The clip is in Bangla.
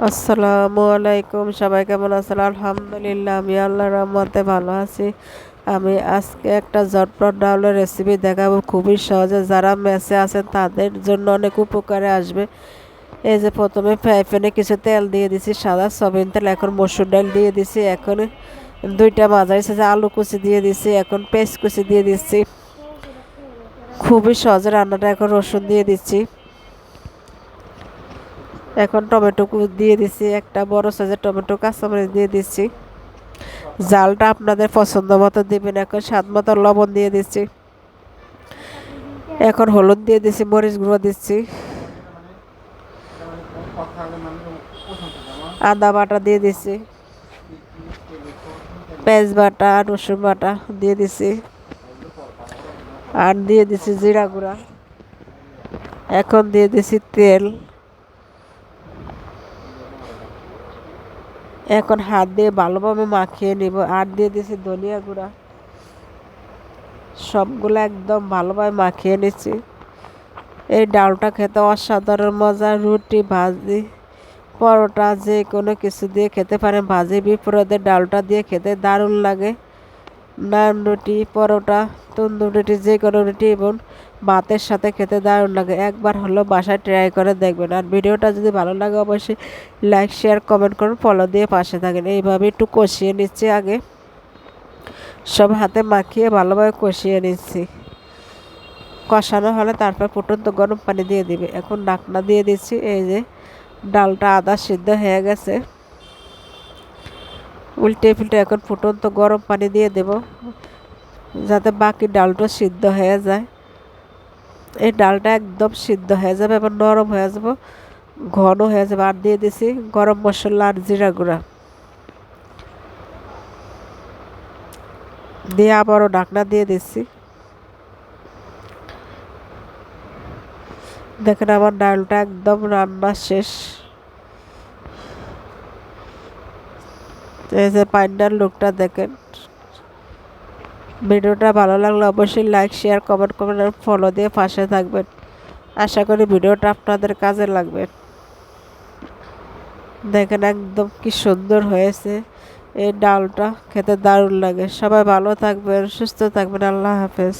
আসসালামু আলাইকুম, সবাই কেমন আছেন? আলহামদুলিল্লাহ, আমি আল্লাহর রহমতে ভালো আছি। আমি আজকে একটা ঝটপট ডাউলের রেসিপি দেখাবো। খুবই সহজে যারা মেসে আছেন, তাদের জন্য অনেক উপকারে আসবে। এই যে প্রথমে ফ্রাই প্যানে কিছু তেল দিয়ে দিছি, সাদা সবিন তেল, এখন মসুর ডাল দিয়ে দিছি, এখন দুইটা মাঝারি সাইজে আলু কুচি দিয়ে দিছি, এখন পেস্ট কুচি দিয়ে দিচ্ছি। খুবই সহজে রান্নাটা এখন রসুন দিয়ে দিচ্ছি। এখন টমেটো দিয়ে দিচ্ছি একটা বড় সাইজের টমেটো, কাঁচামরিচ দিয়ে দিচ্ছি জালটা আপনাদের পছন্দ মতো দিবেন, এখন স্বাদ মতো লবণ দিয়ে দিচ্ছি এখন হলুদ দিয়ে দিচ্ছি মরিচ গুঁড়ো দিচ্ছি আদা বাটা দিয়ে দিচ্ছি পেঁয়াজ বাটা, রসুন বাটা দিয়ে দিচ্ছি আর দিয়ে দিচ্ছি জিরা গুঁড়া। এখন দিয়ে দিচ্ছি তেল। এখন হাত দিয়ে ভালোভাবে মাখিয়ে নিব। আর দিয়ে দিয়েছি ধনিয়া গুঁড়া। সবগুলো একদম ভালোভাবে মাখিয়ে নিচ্ছি এই ডালটা খেতে অসাধারণ মজা, রুটি, ভাজি, পরোটা, যে কোনো কিছু দিয়ে খেতে পারেন। ভাজি বিপরীতে ডালটা দিয়ে খেতে দারুণ লাগে। নান রুটি, পরোটা, তন্দুর রুটি, যে কোনো রুটি এবং ভাতের সাথে খেতে দারুণ লাগে। একবার হলো বাসায় ট্রাই করে দেখবেন। আর ভিডিওটা যদি ভালো লাগে অবশ্যই লাইক শেয়ার কমেন্ট করুন ফলো দিয়ে পাশে থাকেন। এইভাবে একটু কষিয়ে নিচ্ছি আগে। সব হাতে মাখিয়ে ভালোভাবে কষিয়ে নিচ্ছি। কষানো হলে তারপর ফুটন্ত গরম পানি দিয়ে দিবে। এখন ডাকনা দিয়ে দিচ্ছি। এই যে ডালটা আদা সিদ্ধ হয়ে গেছে। উল্টে ফিল্টে এখন ফুটন্ত গরম পানি দিয়ে দেব। যাতে বাকি ডালটা সিদ্ধ হয়ে যায়। এই ডালটা একদম সিদ্ধ হয়ে যাবে এবং নরম হয়ে যাবে। ঘন হয়ে যাবে। আর দিয়ে দিছি গরম মশলা আর জিরা গুঁড়া। দিয়ে আবারও ঢাকনা দিয়ে দিচ্ছি। দেখেন আমার ডালটা একদম রান্না শেষ। এই যে পাইন্ডার লোকটা দেখেন ভিডিওটা ভালো লাগলে অবশ্যই লাইক শেয়ার কমেন্ট করবেন আর ফলো দিয়ে পাশে থাকবেন। আশা করি ভিডিওটা আপনাদের কাজে লাগবে। দেখেন একদম কি সুন্দর হয়েছে এই ডালটা, খেতে দারুণ লাগে। সবাই ভালো থাকবেন, সুস্থ থাকবেন, আল্লাহ হাফেজ।